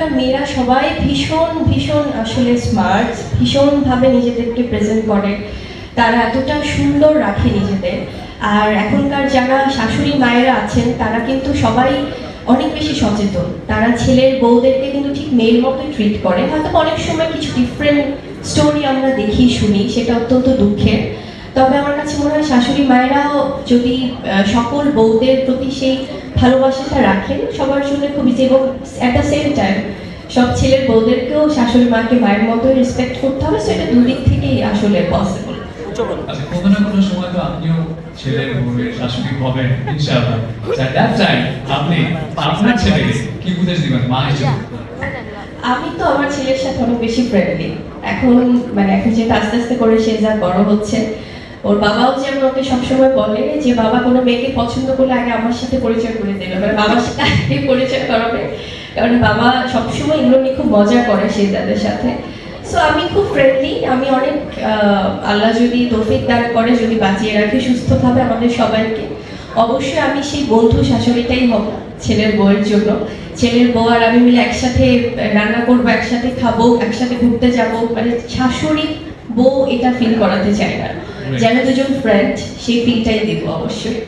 এখনকার মেয়েরা সবাই ভীষণ ভীষণ আসলে স্মার্ট ভীষণভাবে নিজেদেরকে প্রেজেন্ট করে। তারা এতটা সুন্দর রাখে নিজেদের। আর এখনকার যারা শাশুড়ি মায়েরা আছেন, তারা কিন্তু সবাই অনেক বেশি সচেতন। তারা ছেলের বউদেরকে কিন্তু ঠিক মেয়ের মতোই ট্রিট করে। হয়তো অনেক সময় কিছু ডিফারেন্ট স্টোরি আমরা দেখি, শুনি, সেটা অত্যন্ত দুঃখের। তবে আমার শাশুড়ি মায়েরাও যদি সকল বউদের প্রতি সেই ভালোবাসাটা রাখেন সবার জন্য খুব ইজি এবং অ্যাট দ্য সেম টাইম সব ছেলের বউদেরকেও শাশুড়ি মাকে মায়ের মতোই রেসপেক্ট করতে হবে সেটা দুদিক থেকেই আসলে পসিবল আচ্ছা কোনো না কোনো সময় তো আপনিও ছেলের বউয়ের শাশুড়ি হবেন ইনশাআল্লাহ। at that আপনি আপনার ছেলেকে কি উপদেশ দিবেন মা হিসেবে? আমি তো আমার ছেলের সাথে অনেক বেশি ফ্রেন্ডলি এখন মানে এখন যেটা আস্তে আস্তে করে সে যা বড় হচ্ছে ওর বাবাও যেমন ওকে সবসময় বলে যে, বাবা, কোনো মেয়েকে পছন্দ করলে আগে আমার সাথে পরিচয় করে দেবে মানে বাবার সাথে আগে পরিচয় করাবে। কারণ বাবা সবসময় এগুলো নিয়ে খুব মজা করে সে তাদের সাথে। সো আমি খুব ফ্রেন্ডলি আমি অনেক আল্লাহ যদি তৌফিক দান করে, যদি বাঁচিয়ে রাখে সুস্থভাবে আমাদের সবাইকে। অবশ্যই আমি সেই বন্ধু শাশুড়িটাই হব ছেলের বউয়ের জন্য। ছেলের বউ আর আমি মিলে একসাথে রান্না করব, একসাথে খাব, একসাথে ঘুরতে যাব। মানে শাশুড়ি বউ এটা ফিল করাতে চাই না। যেন দুজন ফ্রেন্ড সেই পিকটাই দিব অবশ্যই।